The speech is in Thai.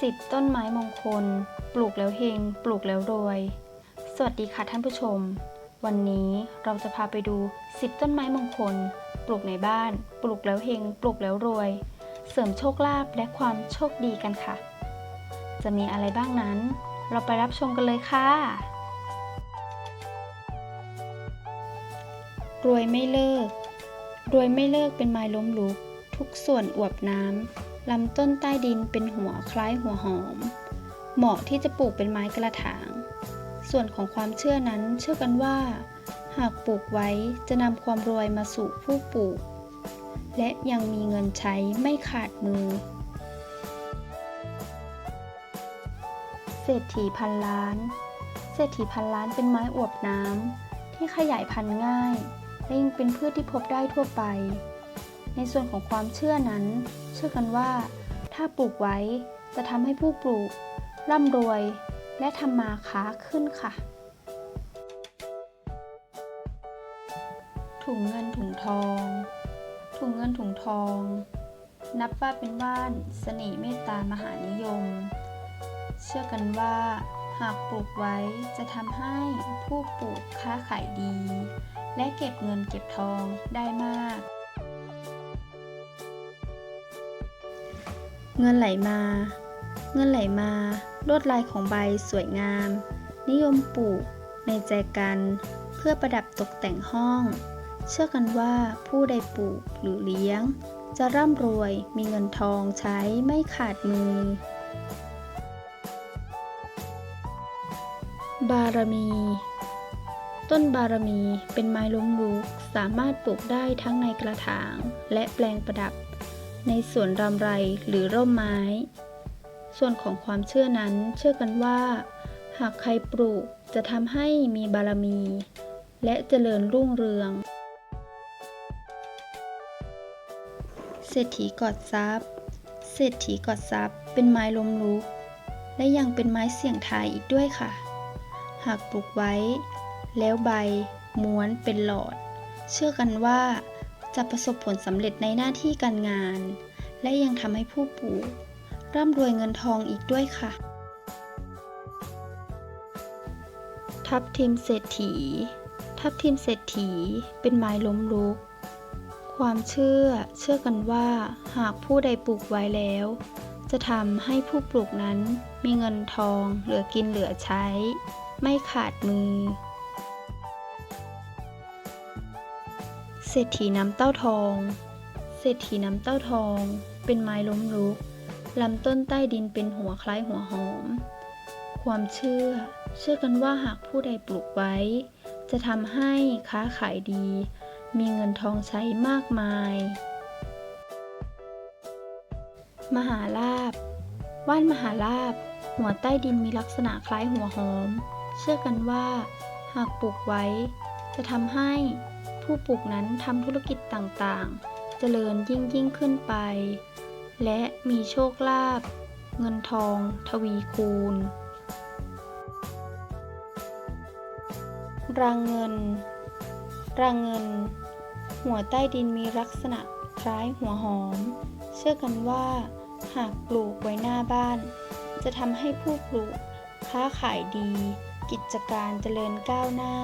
สิบต้นไม้มงคล ปลูกแล้วเฮง ปลูกแล้วรวย สวัสดีค่ะท่านผู้ชม วันนี้เราจะพาไปดู10ต้นไม้มงคล ปลูกในบ้าน ปลูกแล้วเฮง ปลูกแล้วรวย เสริมโชคลาภและความโชคดีกันค่ะ จะมีอะไรบ้างนั้น เราไปรับชมกันเลยค่ะ รวยไม่เลิก รวยไม่เลิกเป็นไม้ล้มลุก ทุกส่วนอวบน้ำ ลำต้นใต้ดินเป็นหัวคล้ายหัวหอม เหมาะที่จะปลูกเป็นไม้กระถาง ส่วนของความเชื่อนั้นเชื่อกันว่า หากปลูกไว้จะนำความรวยมาสู่ผู้ปลูก และยังมีเงินใช้ไม่ขาดมือ เศรษฐีพันล้าน เศรษฐีพันล้านเป็นไม้อวบน้ำที่ขยายพันธุ์ง่ายและยังเป็นพืชที่พบได้ทั่วไป ในส่วนของความเชื่อนั้น เชื่อกันว่า ถ้าปลูกไว้จะทำให้ผู้ปลูก ร่ำรวย และทำมาค้าขึ้นค่ะ ถุงเงินถุงทอง ถุงเงินถุงทอง นับว่าเป็นว่านเสน่ห์เมตตามหานิยม เชื่อกันว่า หากปลูกไว้จะทำให้ผู้ปลูกค้าขายดี และเก็บเงินเก็บทองได้มาก เงินไหลมา เงินไหลมา ลวดลายของใบสวยงาม นิยมปลูกในแจกัน เพื่อประดับตกแต่งห้อง เชื่อกันว่าผู้ใดปลูกหรือเลี้ยง จะร่ำรวยมีเงินทองใช้ไม่ขาดมือ บารมี ต้นบารมีเป็นไม้ล้มลุกสามารถปลูกได้ทั้งในกระถางและแปลงประดับ ในสวนรำไรหรือร่มไม้ ส่วนของความเชื่อนั้นเชื่อกันว่า หากใครปลูกจะทำให้มีบารมี และเจริญรุ่งเรือง เศรษฐีกอดทรัพย์ เศรษฐีกอดทรัพย์ เป็นไม้ล้มลุก และยังเป็นไม้เสี่ยงทายอีกด้วยค่ะ หากปลูกไว้ แล้วใบม้วนเป็นหลอด เชื่อกันว่า จะประสบผลสำเร็จในหน้าที่การงาน และยังทำให้ผู้ปลูกร่ำรวยเงินทองอีกด้วยค่ะ ทับทิมเศรษฐี ทับทิมเศรษฐี เป็นไม้ล้มลุก ความเชื่อเชื่อกันว่า หากผู้ใดปลูกไว้แล้ว จะทำให้ผู้ปลูกนั้นมีเงินทองเหลือกินเหลือใช้ ไม่ขาดมือ รษฐีน้ำเต้าทอง เศรษฐีน้ำเต้าทอง เป็นไม้ล้มลุก ลำต้นใต้ดินเป็นหัวคล้ายหัวหอม ความเชื่อ เชื่อกันว่าหากผู้ใดปลูกไว้ จะทำให้ค้าขายดี มีเงินทองใช้มากมาย มหาลาบ ว่านมหาลาบ หัวใต้ดินมีลักษณะคล้ายหัวหอม เชื่อกันว่า หากปลูกไว้ จะทำให้ ผู้ปลูกนั้นทำธุรกิจต่างๆ เจริญยิ่งยิ่งขึ้นไป และมีโชคลาภเงินทอง ทวีคูณ รางเงิน รางเงิน หัวใต้ดินมีลักษณะคล้ายหัวหอม เชื่อกันว่า หากปลูกไว้หน้าบ้าน จะทำให้ผู้ปลูกค้าขายดี กิจการเจริญก้าวหน้า